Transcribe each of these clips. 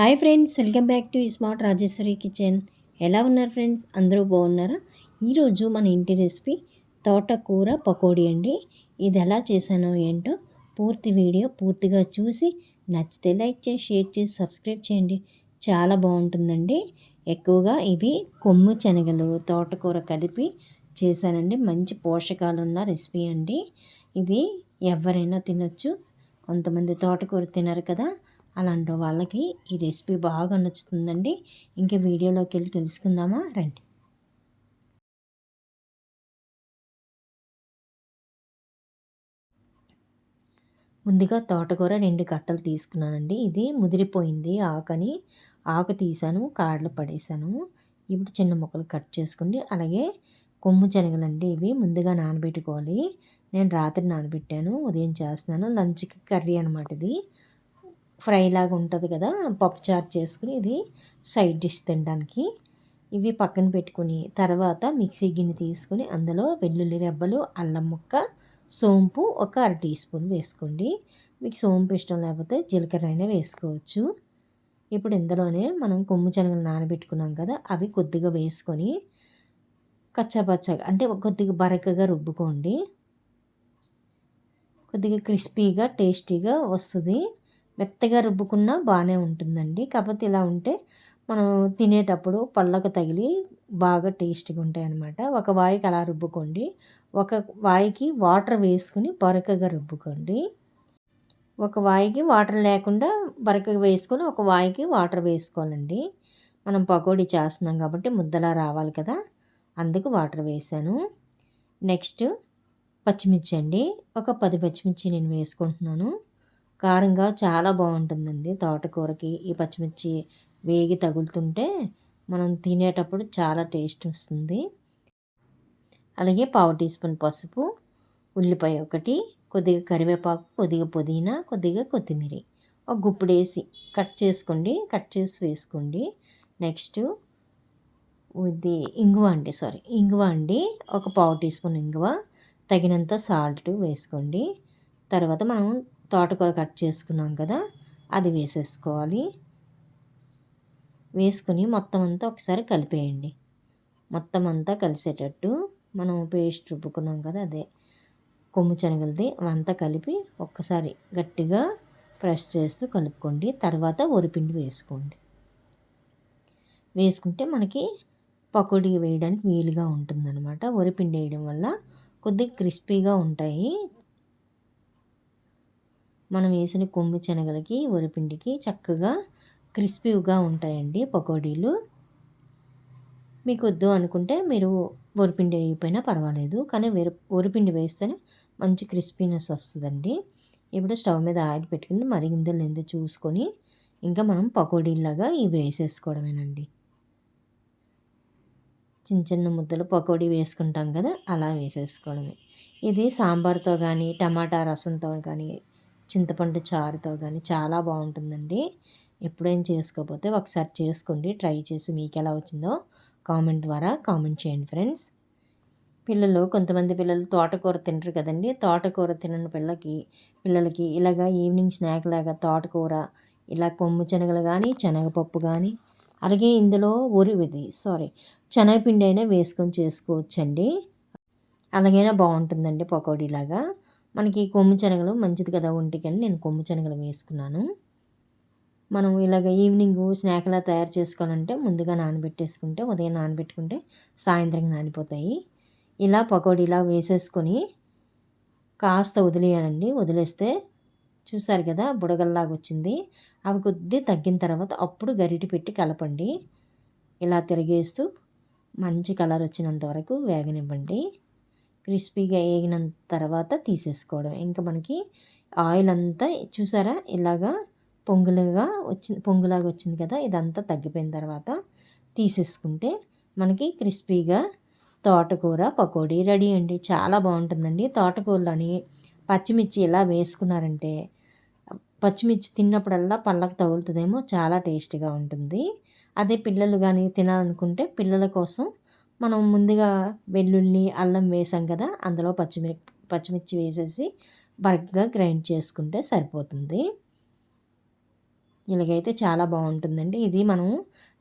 Hi friends welcome back to smart Rajeshwari kitchen ఎలా ఉన్నారు friends? అందరూ బాగున్నారా? ఈరోజు మన ఇంటి రెసిపీ తోటకూర పకోడీ అండి. ఇది ఎలా చేశానో ఏంటో పూర్తి వీడియో పూర్తిగా చూసి నచ్చితే లైక్ చేసి షేర్ చేసి సబ్స్క్రైబ్ చేయండి. చాలా బాగుంటుందండి. ఎక్కువగా ఇవి కొమ్ము శనగలు తోటకూర కలిపి చేశానండి. మంచి పోషకాలు ఉన్న రెసిపీ అండి. ఇది ఎవరైనా తినొచ్చు. కొంతమంది తోటకూర తినరు కదా. అలాంటి వాళ్ళకి ఈ రెసిపీ బాగా నచ్చుతుందండి. ఇంకా వీడియోలోకి వెళ్ళి తెలుసుకుందామా? రండి. ముందుగా తోటకూర రెండు కట్టలు తీసుకున్నానండి. ఇది ముదిరిపోయింది ఆకని. ఆకు తీసాను కాడలు పడేసాను. ఇప్పుడు చిన్న ముక్కలు కట్ చేసుకోండి అలాగే కొమ్ము శనగలండి ఇవి ముందుగా నానబెట్టుకోవాలి. నేను రాత్రి నానబెట్టాను ఉదయం చేస్తున్నాను. లంచ్కి కర్రీ అనమాట ఇది. ఫ్రై లాగా ఉంటుంది కదా పప్పు చారు చేసుకుని ఇది సైడ్ డిష్ తినడానికి. ఇవి పక్కన పెట్టుకుని తర్వాత మిక్సీ గిన్నె తీసుకుని అందులో వెల్లుల్లి రెబ్బలు అల్లం ముక్క సోంపు ఒక అర టీ స్పూన్ వేసుకోండి. మీకు సోంపు ఇష్టం లేకపోతే జీలకర్ర అయినా వేసుకోవచ్చు. ఇప్పుడు ఇందులోనే మనం కొమ్ము శనగలు నానబెట్టుకున్నాం కదా అవి కొద్దిగా వేసుకొని కచ్చాపచ్చగా అంటే కొద్దిగా బరకగా రుబ్బుకోండి. కొద్దిగా క్రిస్పీగా టేస్టీగా వస్తుంది. మెత్తగా రుబ్బుకున్నా బాగానే ఉంటుందండి. కాకపోతే ఇలా ఉంటే మనం తినేటప్పుడు పళ్ళకు తగిలి బాగా టేస్ట్గా ఉంటాయి అన్నమాట ఒక వాయికి అలా రుబ్బుకోండి. ఒక వాయికి వాటర్ వేసుకుని బరకగా రుబ్బుకోండి. ఒక వాయికి వాటర్ లేకుండా బరకగా వేసుకొని ఒక వాయికి వాటర్ వేసుకోవాలండి. మనం పకోడీ చేస్తున్నాం కాబట్టి ముద్దలా రావాలి కదా. అందుకు వాటర్ వేసాను నెక్స్ట్ పచ్చిమిర్చి అండి ఒక పది పచ్చిమిర్చి నేను వేసుకుంటున్నాను. కారంగా చాలా బాగుంటుందండి. తోటకూరకి ఈ పచ్చిమిర్చి వేగి తగులుతుంటే మనం తినేటప్పుడు చాలా టేస్ట్ వస్తుంది. అలాగే పావు టీ స్పూన్ పసుపు ఉల్లిపాయ ఒకటి కొద్దిగా కరివేపాకు కొద్దిగా పుదీనా కొద్దిగా కొత్తిమీర. ఒక గుప్పుడు వేసి కట్ చేసుకోండి కట్ చేసి వేసుకోండి. నెక్స్ట్ ఇది ఇంగువ అండి సారీ. ఇంగువ అండి ఒక పావు టీ స్పూన్ ఇంగువ తగినంత సాల్ట్ వేసుకోండి. తర్వాత మనం తోటకూర కట్ చేసుకున్నాం కదా అది వేసేసుకోవాలి. వేసుకుని మొత్తం అంతా ఒకసారి కలిపేయండి. మొత్తం అంతా కలిసేటట్టు మనం పేస్ట్ రుబ్బుకున్నాం కదా అదే కొమ్ము శనగలది అవంతా కలిపి ఒక్కసారి గట్టిగా ప్రెస్ చేస్తూ కలుపుకోండి. తర్వాత వరిపిండి వేసుకోండి. వేసుకుంటే మనకి పకోడీ వేయడానికి వీలుగా ఉంటుందన్నమాట. వరిపిండి వేయడం వల్ల కొద్దిగా క్రిస్పీగా ఉంటాయి. మనం వేసిన కొమ్ము శనగలకి వరిపిండికి చక్కగా క్రిస్పీగా ఉంటాయండి పకోడీలు. మీకు వద్దు అనుకుంటే మీరు వరిపిండి వేయకపోయినా పర్వాలేదు కానీ వేరు వరిపిండి వేస్తేనే మంచి క్రిస్పీనెస్ వస్తుందండి. ఇప్పుడు స్టవ్ మీద ఆయిల్ పెట్టుకుని మరిగిందో లేదో చూసుకొని ఇంకా మనం పకోడీలాగా ఇవి వేసేసుకోవడమేనండి. చిన్న చిన్న ముద్దలు పకోడీ వేసుకుంటాం కదా అలా వేసేసుకోవడమే. ఇది సాంబార్తో కానీ టమాటా రసంతో కానీ చింతపండు చారుతో కానీ చాలా బాగుంటుందండి. ఎప్పుడైనా చేసుకోకపోతే ఒకసారి చేసుకోండి. ట్రై చేసి మీకు ఎలా వచ్చిందో కామెంట్ ద్వారా కామెంట్ చేయండి ఫ్రెండ్స్. పిల్లలు కొంతమంది పిల్లలు తోటకూర తింటారు కదండి. తోటకూర తినని పిల్లకి పిల్లలకి ఇలాగా ఈవినింగ్ స్నాక్ లాగా తోటకూర ఇలా కొమ్ము శనగలు కానీ శనగపప్పు కానీ అలాగే ఇందులో ఉరివిది సారీ శనగపిండి అయినా వేసుకొని చేసుకోవచ్చండి. అలాగైనా బాగుంటుందండి పకోడీలాగా. మనకి కొమ్ము శనగలు మంచిది కదా ఒంటికి అని నేను కొమ్ము శనగలు వేసుకున్నాను. మనం ఇలాగ ఈవినింగ్ స్నాక్లా తయారు చేసుకోవాలంటే ముందుగా నానబెట్టేసుకుంటే ఉదయం నానబెట్టుకుంటే సాయంత్రం నానిపోతాయి. ఇలా పకోడీలా వేసేసుకొని కాస్త వదిలేయాలండి. వదిలేస్తే చూసారు కదా బుడగల్లాగా వచ్చింది. అవి కొద్ది తగ్గిన తర్వాత అప్పుడు గరిటి పెట్టి కలపండి. ఇలా తిరిగేస్తూ మంచి కలర్ వచ్చినంత వరకు వేగనివ్వండి. క్రిస్పీగా వేగిన తర్వాత తీసేసుకోవడం. ఇంకా మనకి ఆయిల్ అంతా చూసారా? ఇలాగా పొంగులుగా వచ్చింది పొంగులాగా వచ్చింది కదా? ఇదంతా తగ్గిపోయిన తర్వాత తీసేసుకుంటే మనకి క్రిస్పీగా తోటకూర పకోడీ రెడీ అండి. చాలా బాగుంటుందండి. తోటకూరలని పచ్చిమిర్చి ఇలా వేసుకున్నారంటే పచ్చిమిర్చి తిన్నప్పుడల్లా పళ్ళకు తగులుతుందేమో చాలా టేస్టీగా ఉంటుంది. అదే పిల్లలు కానీ తినాలనుకుంటే పిల్లల కోసం మనం ముందుగా వెల్లుల్లి అల్లం వేసాం కదా అందులో పచ్చిమిర పచ్చిమిర్చి వేసేసి బరగ్గా గ్రైండ్ చేసుకుంటే సరిపోతుంది. ఇలాగైతే చాలా బాగుంటుందండి. ఇది మనం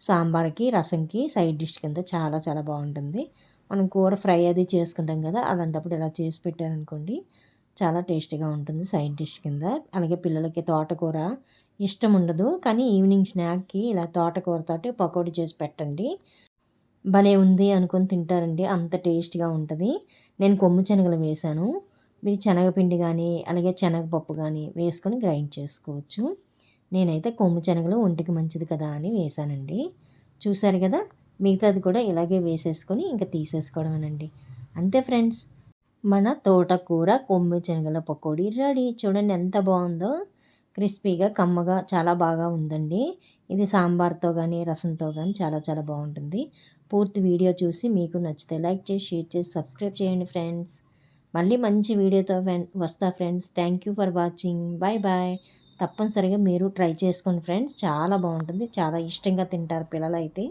సాంబార్కి రసంకి సైడ్ డిష్ కింద చాలా చాలా బాగుంటుంది. మనం కూర ఫ్రై అది చేసుకుంటాం కదా అలాంటప్పుడు ఇలా చేసి పెట్టారనుకోండి చాలా టేస్టీగా ఉంటుంది సైడ్ డిష్ కింద. అలాగే పిల్లలకి తోటకూర ఇష్టం ఉండదు కానీ ఈవినింగ్ స్నాక్కి ఇలా తోటకూరతోటి పకోడీ చేసి పెట్టండి. భలే ఉంది అనుకొని తింటారండి. అంత టేస్ట్గా ఉంటుంది. నేను కొమ్ము శనగలు వేశాను మీరు శనగపిండి కానీ అలాగే శనగపప్పు కానీ వేసుకొని గ్రైండ్ చేసుకోవచ్చు. నేనైతే కొమ్ము శనగలు ఒంటికి మంచిది కదా అని వేశానండి చూసారు కదా? మిగతాది కూడా ఇలాగే వేసేసుకొని ఇంకా తీసేసుకోవడమేనండి. అంతే ఫ్రెండ్స్. మన తోటకూర కొమ్ము శనగల పకోడీ రెడీ. చూడండి ఎంత బాగుందో. క్రిస్పీగా కమ్మగా చాలా బాగా ఉందండి. ఇది సాంబార్తో కానీ రసంతో కానీ చాలా చాలా బాగుంటుంది. పూర్తి వీడియో చూసి మీకు నచ్చితే లైక్ చేసి షేర్ చేసి సబ్స్క్రైబ్ చేయండి ఫ్రెండ్స్. మళ్ళీ మంచి వీడియోతో వస్తా friends. Thank you for watching. Bye bye తప్పనిసరిగా మీరు ట్రై చేసుకోండి ఫ్రెండ్స్. చాలా బాగుంటుంది. చాలా ఇష్టంగా తింటారు పిల్లలు అయితే